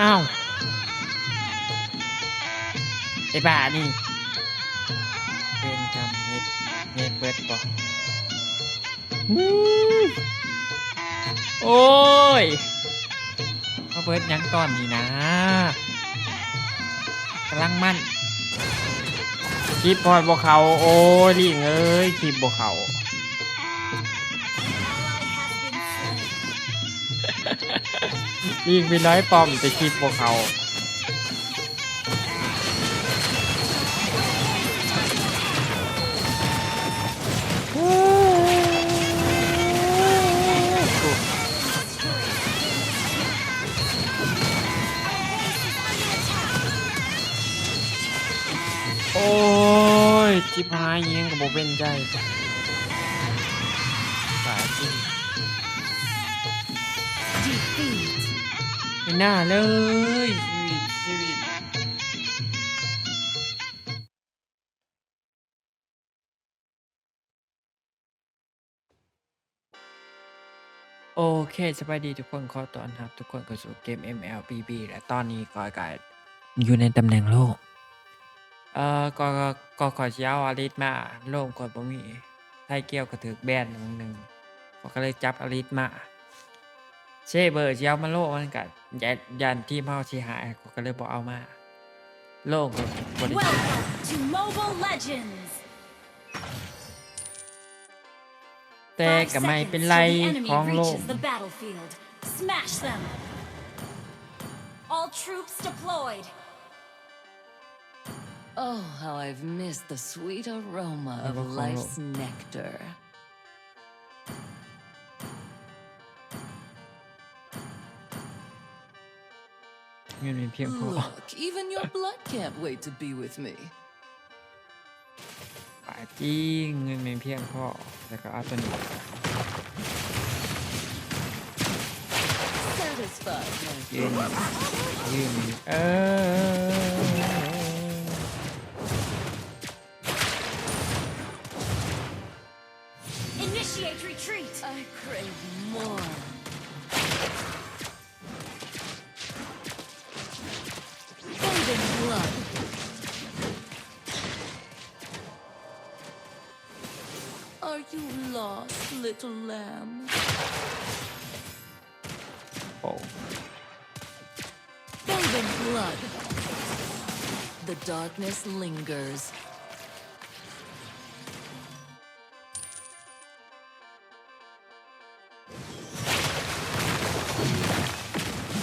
อ้าวไอ้บ้านี่เป็นกำเน็ดเน็ดเบิดบ่โอ้ยเขาเบิดหยังตอนนี้นะกำลังมั่นคลิปพอดบ่เขาโอ้ยลิงเอ้ยคลิปบ่เขา Ally has been slain. ลิงไปร้อยปอมแต่คลิปบ่เขาโอ้ยจิบหายยิงกับโบเป็นใจ ไม่น่าเลยชีวิตชีวิตโอเคสบายดีทุกคนขอต้อนรับทุกคนเข้าสู่เกม MLBB และตอนนี้กอยกายอยู่ในตำแหน่งโลก เอ่อก็ก็ก็ขอเชียวอาริสมาโลกกดบ่มีไทยเกี่ยวกับถือแบนหนึ่งหนึ่งก็เลยจับอาริสมา เช่เบอร์เชียวมาโลกมันกัยันยันที่เมาชีหายเขาก็เลยบอกเอามา โลกก็บริสุทธิ์ Welcome to Mobile Legends. แต่ Five ก็ไม่ seconds เป็น till ไร the enemy ของโลก reaches the battlefield. Smash them. All troops deployed. Oh, how I've missed the sweet aroma of Never follow. life's nectar. เงินเป็นเพียงพอ Look, even your blood can't wait to be with me. ป่าจริงเงินเป็นเพียงพอแล้วก็เอาตัวนี้ Satisfied, my ยืนยืนเออ Initiate retreat. I crave more. little lamb. Oh. Bathe blood. The darkness lingers.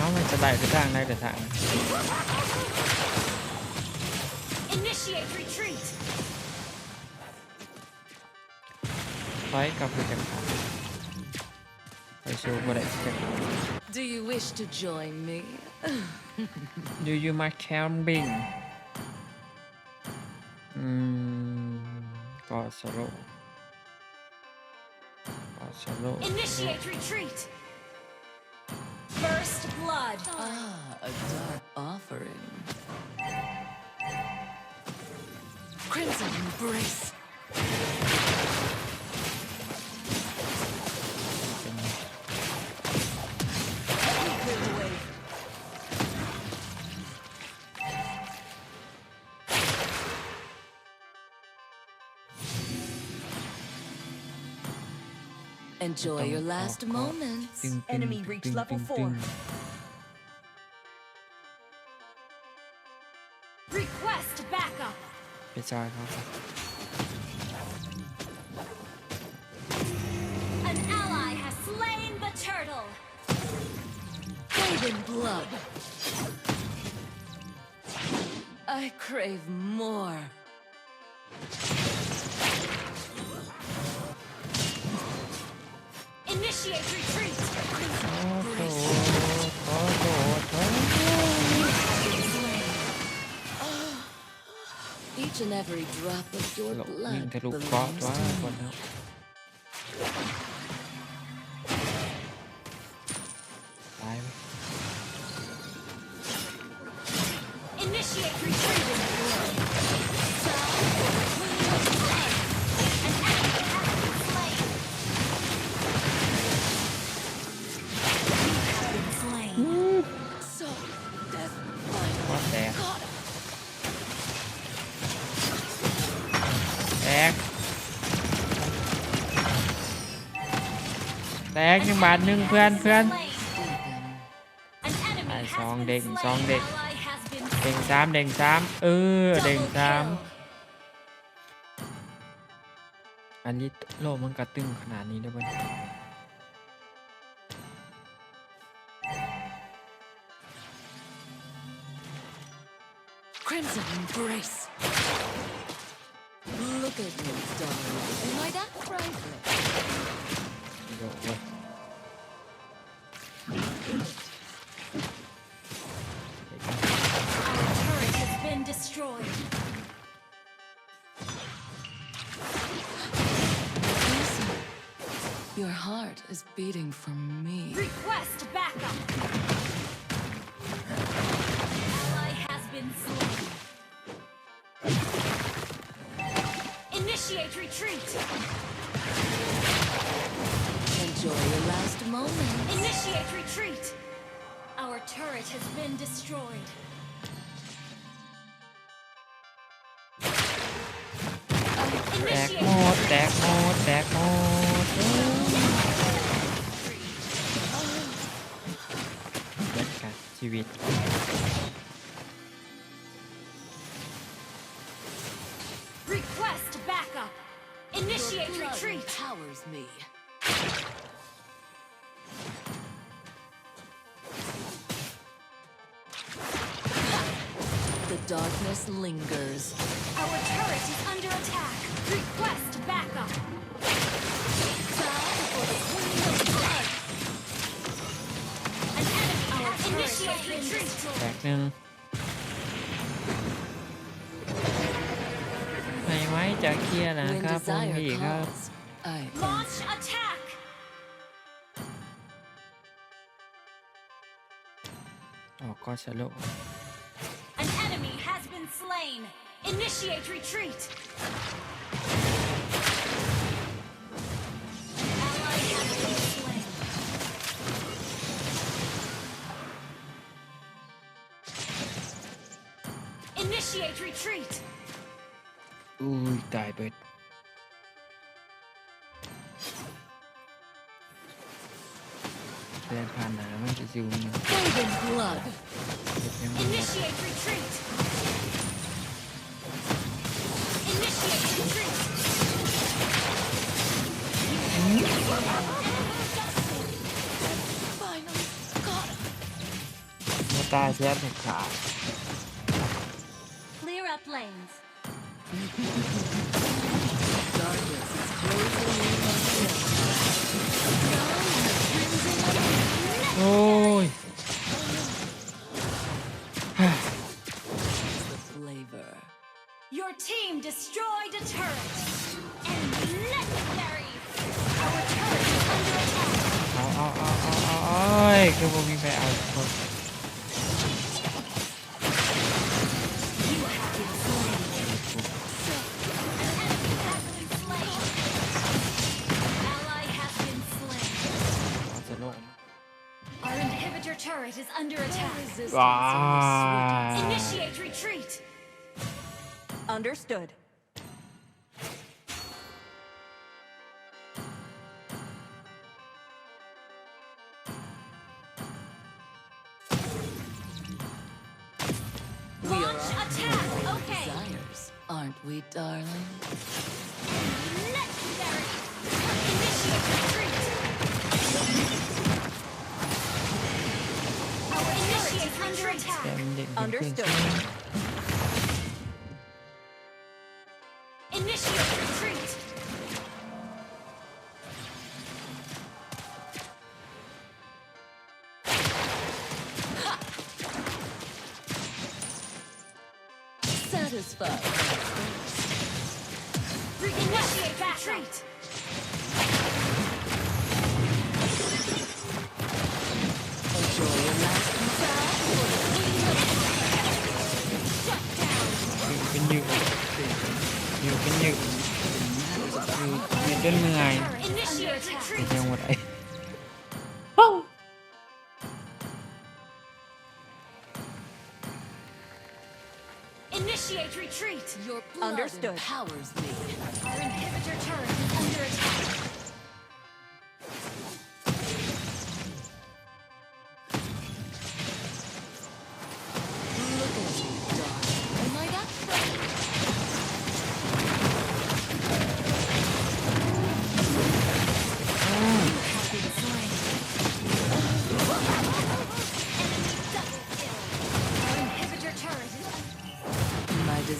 Nó mình. Initiate retreat. Fight Kapu Jakarta. Do you wish to join me? Do you my camping? Hmm. God, solo. God, solo. Initiate retreat. First blood. Ah, a dark offering. Crimson embrace. Enjoy your last moments. Enemy reached level 4. Request backup! It's alright, An ally has slain the turtle! Raven blood! I crave more. Each and every drop of your blood belongs to me. กหนึ่งบาทหนึ่งเพื่อนเพื่อน Slain. An enemy Ai has xong been địch, slain. xong địch. Ally has been เด้งสามเด้งสามเออเด้ง double สาม kill. อันนี้โลกมันกระตึงขนาดนี้ได้ปะเนี่ย Crimson embrace. Look at me, darling. Am I that frightening? Your heart is beating for me. Request backup! Ally has been slain. Initiate retreat! Enjoy your last moment. Initiate retreat! Our turret has been destroyed. Initiate. Back mode, back mode, back mode. ชีวิต Request backup. Initiate Your blood retreat. empowers me. The รับคุณพี่ desire ครับ calls, I Launch answer. attack. ออกก็สโลว์ An enemy has been slain. Initiate retreat. Initiate retreat. Ooh, die, bird. Then Panda, I want to see you. Blood. Initiate retreat. Initiate retreat. Finally, got him. What the heck, ายแซ่บให้ขาด Clear up lanes. Darkness is closing in on me. Now in the crimson โอ้ย is the flavor. Your team destroyed a turret. And legendary. Our turret is under attack. เอาเอาเอาเอาเอาเอ้ยคือผมมีไปเ Our inhibitor turret is under attack. Resistance Wow. in the sweetest. Initiate retreat. Understood. Launch attack. Okay. desires, aren't we, darling? Understood. Initiate retreat. Satisfied. Reinitiate retreat. Enjoy your last Initiate retreat. Your blood Understood. empowers me. Our inhibitor turret is under attack.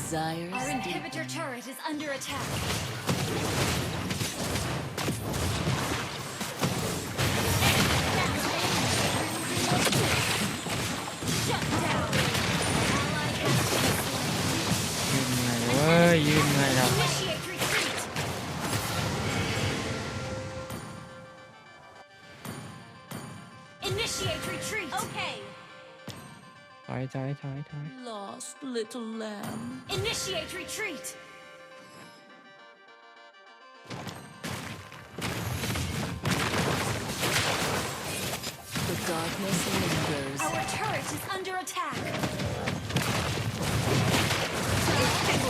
Desires. Our inhibitor turret is under attack. die, die, die. Lost little lamb. Initiate retreat! The darkness lingers. Our turret is under attack.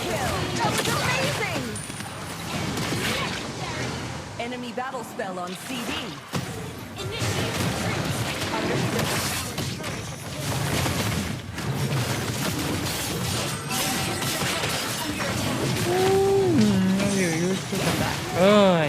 Kill! That was amazing! Enemy battle spell on CD. Initiate retreat! Understood. เอ้ย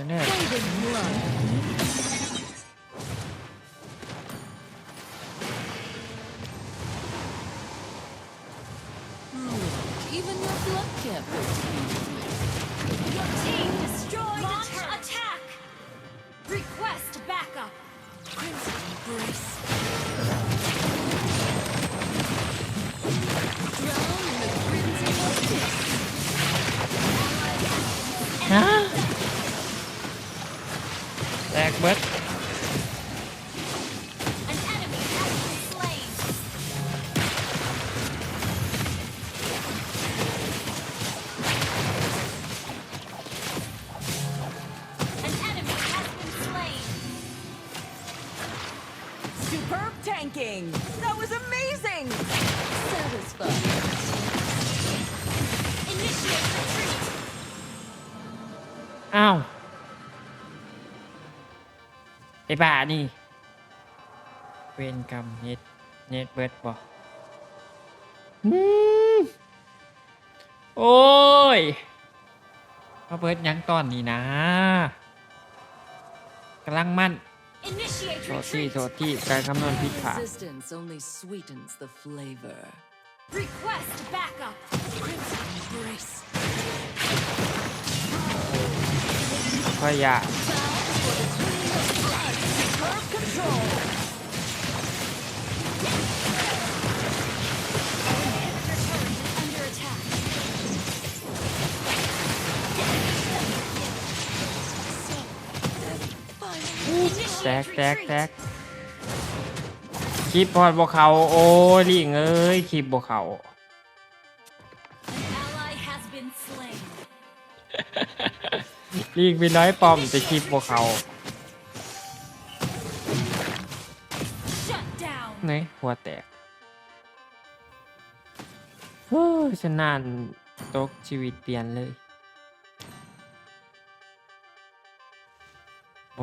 to nie. Even your blood Your team destroyed attack! Request backup! Crimson Embrace. Tanking! That was amazing! Satisfied. Initiate retreat. อ้าวไอ้บ้านี่ เวนกรรมเน็ตเน็ตเบิร์ดบอกอืมโอ้ยมาเบิร์ดหยังตอนนี้นะกำลังมั่น Initiate โทษที่ retreat. โทษที่การคำนวณผิดพลาด Resistance only sweetens the flavor. Request backup. Crimson embrace. พยา Superb control! แตกแตกแตกคลิปพอดบวเขาโอ้ยลิงเอ้ยคลิปบวเขา An ally has been slain. ลิงไปร้อยปอมแต่คลิปบวเขา Shut down. เนยหัวแตกโอ้ยฉันนานตกชีวิตเปลี่ยนเลย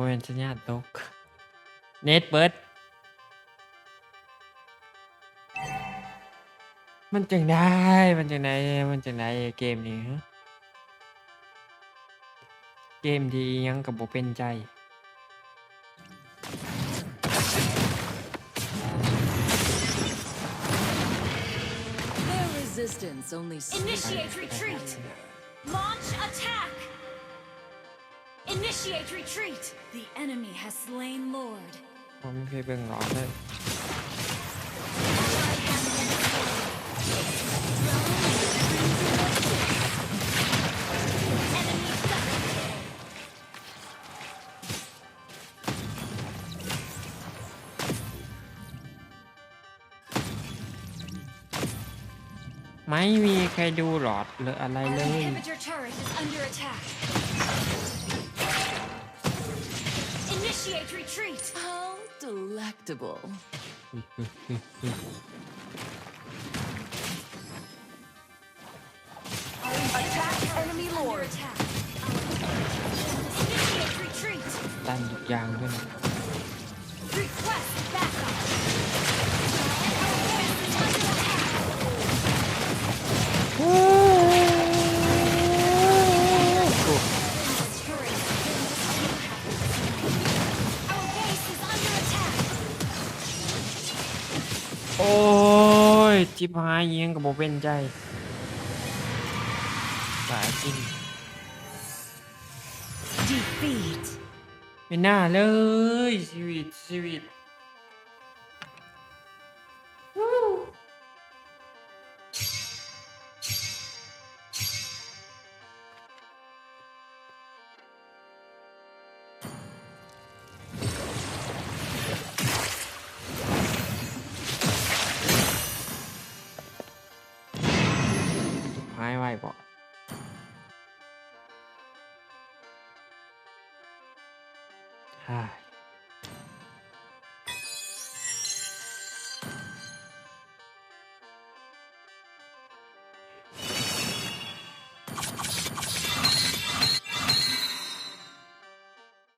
โมเมนสัญญาณตก เน็ตเบิร์ดมันจังได้ มันจังไดมันจังไดเกมนี้ฮะ เกมที่อิหยังกับโบเป็นใจ Their resistance only Initiate retreat. Launch attack. Initiate retreat. The enemy has slain Lord. ผมไม่เคยเบิ่งหรอกเลย Ally has been slain. Enemy double kill. ไม่มีใครดูหรอดหรืออะไรเล Our ย inhibitor turret is under attack. Initiate retreat. How delectable. Attack enemy Under lord. attack. Initiate retreat. ยจิบหายยิงกับโบเป็นใจสายจริง Defeat. ไม่น่าเลยชีวิตชีวิต ハイワイボ。はい。